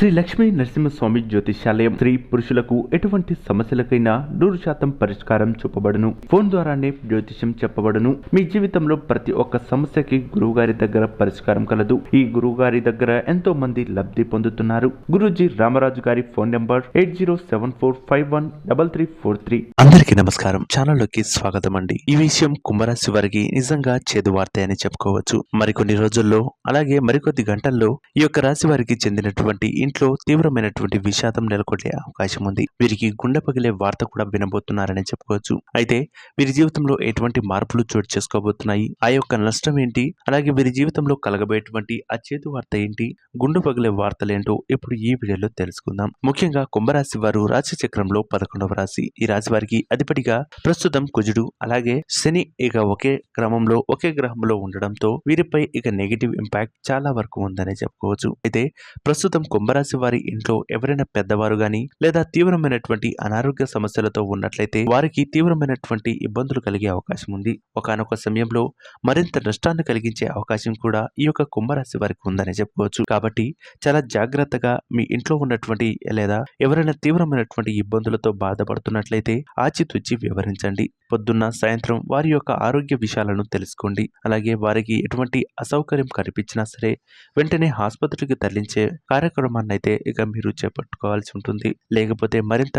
శ్రీ లక్ష్మీ నరసింహస్వామి జ్యోతిషాలయం స్త్రీ పురుషులకు ఎటువంటి సమస్యలకైనా నూరు శాతం పరిష్కారం చూపబడును. ఫోన్ ద్వారానే జ్యోతిష్యం చెప్పబడును. మీ జీవితంలో ప్రతి ఒక్క సమస్యకి గురువుగారి దగ్గర పరిష్కారం కలదు. ఈ గురువుగారి దగ్గర ఎంతో మంది లబ్ధి పొందుతున్నారు. గురుజీ రామరాజు గారి phone number eight zero seven four five one double three four three. అందరికీ నమస్కారం. ఛానల్లోకి స్వాగతం అండి ఈ విషయం కుంభరాశి వారికి నిజంగా చేదు వార్త అని చెప్పుకోవచ్చు. మరికొన్ని రోజుల్లో అలాగే మరికొద్ది గంటల్లో ఈ యొక్క రాశి వారికి చెందినటువంటి ఇంట్లో తీవ్రమైనటువంటి విషాదం నెలకొట్టే అవకాశం ఉంది. వీరికి గుండె పగిలే వార్త కూడా వినబోతున్నారని చెప్పుకోవచ్చు. అయితే వీరి జీవితంలో ఎటువంటి మార్పులు చోటు చేసుకోబోతున్నాయి? ఆ యొక్క నష్టం ఏంటి? అలాగే వీరి జీవితంలో కలగబోయేటువంటి ఆ చేదు వార్త ఏంటి? గుండె పగిలే వార్తలేంటో ఇప్పుడు ఈ వీడియోలో తెలుసుకుందాం. ముఖ్యంగా కుంభరాశి వారు రాశి చక్రంలో పదకొండవ రాశి. ఈ రాశి వారికి అధిపతిగా ప్రస్తుతం కుజుడు అలాగే శని ఇక ఒకే క్రమంలో ఒకే గ్రహంలో ఉండడంతో వీరిపై ఇక నెగిటివ్ ఇంపాక్ట్ చాలా వరకు ఉందని చెప్పుకోవచ్చు. అయితే ప్రస్తుతం కుంభరాశి వారి ఇంట్లో ఎవరైనా పెద్దవారు గాని లేదా తీవ్రమైనటువంటి అనారోగ్య సమస్యలతో ఉన్నట్లయితే వారికి తీవ్రమైనటువంటి ఇబ్బందులు కలిగే అవకాశం ఉంది. ఒకానొక సమయంలో మరింత నష్టాన్ని కలిగించే అవకాశం కూడా ఈ యొక్క కుంభరాశి వారికి ఉందని చెప్పుకోవచ్చు. కాబట్టి చాలా జాగ్రత్తగా మీ ఇంట్లో ఉన్నటువంటి లేదా ఎవరైనా తీవ్రమైనటువంటి ఇబ్బందులతో బాధపడుతున్నట్లయితే ఆచితూచి వివరించండి. పొద్దున్న సాయంత్రం వారి యొక్క ఆరోగ్య విషయాలను తెలుసుకోండి. అలాగే వారికి ఎటువంటి అసౌకర్యం కనిపించినా సరే వెంటనే ఆసుపత్రికి తరలించే కార్యక్రమాన్ని అయితే ఇక మీరు చేపట్టుకోవాల్సి ఉంటుంది. లేకపోతే మరింత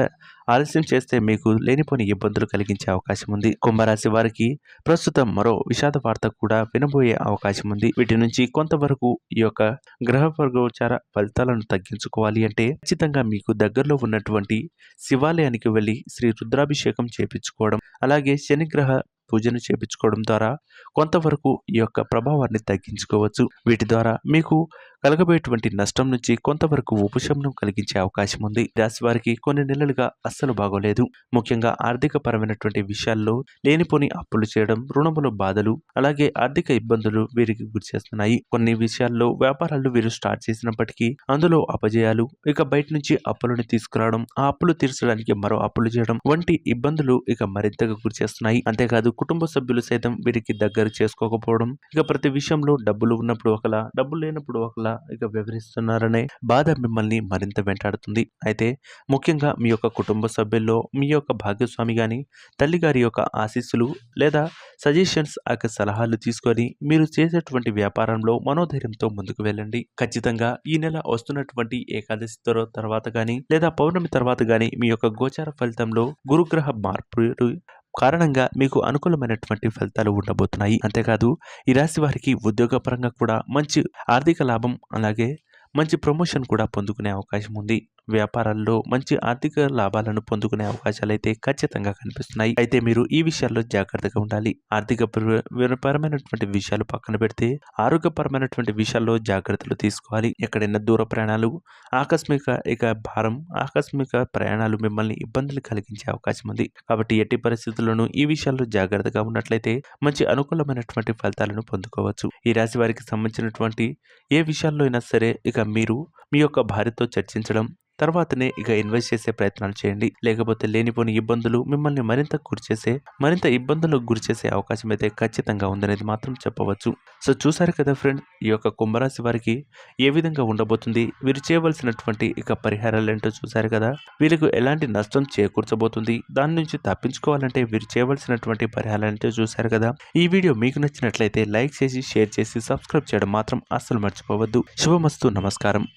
ఆలస్యం చేస్తే మీకు లేనిపోని ఇబ్బందులు కలిగించే అవకాశం ఉంది. కుంభరాశి వారికి ప్రస్తుతం మరో విషాద వార్త కూడా వినబోయే అవకాశం ఉంది. వీటి నుంచి కొంతవరకు ఈ యొక్క గ్రహ వర్గోచార ఫలితాలను తగ్గించుకోవాలి అంటే ఖచ్చితంగా మీకు దగ్గరలో ఉన్నటువంటి శివాలయానికి వెళ్ళి శ్రీ రుద్రాభిషేకం చేపించుకోవడం అలాగే శనిగ్రహ పూజను చేపించుకోవడం ద్వారా కొంతవరకు ఈ యొక్క ప్రభావాన్ని తగ్గించుకోవచ్చు. వీటి ద్వారా మీకు కలగబోయేటువంటి నష్టం నుంచి కొంతవరకు ఉపశమనం కలిగించే అవకాశం ఉంది. ఈ రాశి వారికి కొన్ని నెలలుగా అస్సలు బాగోలేదు. ముఖ్యంగా ఆర్థిక పరమైనటువంటి విషయాల్లో లేనిపోని అప్పులు చేయడం రుణముల బాధలు అలాగే ఆర్థిక ఇబ్బందులు వీరికి గురిచేస్తున్నాయి. కొన్ని విషయాల్లో వ్యాపారాలు వీరు స్టార్ట్ చేసినప్పటికీ అందులో అపజయాలు ఇక బయట నుంచి అప్పులను తీసుకురావడం ఆ అప్పులు తీర్చడానికి మరో అప్పులు చేయడం వంటి ఇబ్బందులు ఇక మరింతగా గురిచేస్తున్నాయి. అంతేకాదు కుటుంబ సభ్యులు సైతం వీరికి దగ్గర చేసుకోకపోవడం ఇక ప్రతి విషయంలో డబ్బులు ఉన్నప్పుడు ఒకలా డబ్బులు లేనప్పుడు ఒకలా ఇక వివరిస్తున్నారనే బాధ మిమ్మల్ని మరింత వెంటాడుతుంది. అయితే ముఖ్యంగా మీ యొక్క కుటుంబ సభ్యుల్లో మీ యొక్క భాగస్వామి కానీ తల్లి గారి యొక్క ఆశీస్సులు లేదా సజెషన్స్ ఆ యొక్క సలహాలు తీసుకొని మీరు చేసేటువంటి వ్యాపారంలో మనోధైర్యంతో ముందుకు వెళ్ళండి. ఖచ్చితంగా ఈ నెల వస్తున్నటువంటి ఏకాదశి తర్వాత కానీ లేదా పౌర్ణమి తర్వాత కానీ మీ యొక్క గోచార ఫలితంలో గురుగ్రహ మార్పు కారణంగా మీకు అనుకూలమైనటువంటి ఫలితాలు ఉండబోతున్నాయి. అంతేకాదు ఈ రాశి వారికి ఉద్యోగపరంగా కూడా మంచి ఆర్థిక లాభం అలాగే మంచి ప్రమోషన్ కూడా పొందుకునే అవకాశం ఉంది. వ్యాపారాల్లో మంచి ఆర్థిక లాభాలను పొందుకునే అవకాశాలు అయితే ఖచ్చితంగా కనిపిస్తున్నాయి. అయితే మీరు ఈ విషయాల్లో జాగ్రత్తగా ఉండాలి. ఆర్థిక పరమైనటువంటి విషయాలు పక్కన పెడితే ఆరోగ్యపరమైనటువంటి విషయాల్లో జాగ్రత్తలు తీసుకోవాలి. ఎక్కడైనా దూర ప్రయాణాలు ఆకస్మిక ఇక భారం ఆకస్మిక ప్రయాణాలు మిమ్మల్ని ఇబ్బందులు కలిగించే అవకాశం ఉంది. కాబట్టి ఎట్టి పరిస్థితుల్లోనూ ఈ విషయాల్లో జాగ్రత్తగా ఉన్నట్లయితే మంచి అనుకూలమైనటువంటి ఫలితాలను పొందుకోవచ్చు. ఈ రాశి వారికి సంబంధించినటువంటి ఏ విషయాల్లో అయినా సరే ఇక మీరు మీ యొక్క భార్యతో చర్చించడం తర్వాతనే ఇక ఇన్వెస్ట్ చేసే ప్రయత్నాలు చేయండి. లేకపోతే లేనిపోని ఇబ్బందులు మిమ్మల్ని మరింత గురిచేసే మరింత ఇబ్బందులకు గురిచేసే అవకాశం అయితే ఖచ్చితంగా ఉందనేది మాత్రం చెప్పవచ్చు. సో చూసారు కదా ఫ్రెండ్ ఈ యొక్క కుంభరాశి వారికి ఏ విధంగా ఉండబోతుంది? వీరు చేయవలసినటువంటి ఇక పరిహారాలు ఏంటో చూసారు కదా? వీరికి ఎలాంటి నష్టం చేకూర్చబోతుంది? దాని నుంచి తప్పించుకోవాలంటే వీరు చేయవలసినటువంటి పరిహారాలు ఏంటో చూసారు కదా? ఈ వీడియో మీకు నచ్చినట్లయితే లైక్ చేసి షేర్ చేసి సబ్స్క్రైబ్ చేయడం మాత్రం అస్సలు మర్చిపోవద్దు. శుభమస్తు నమస్కారం.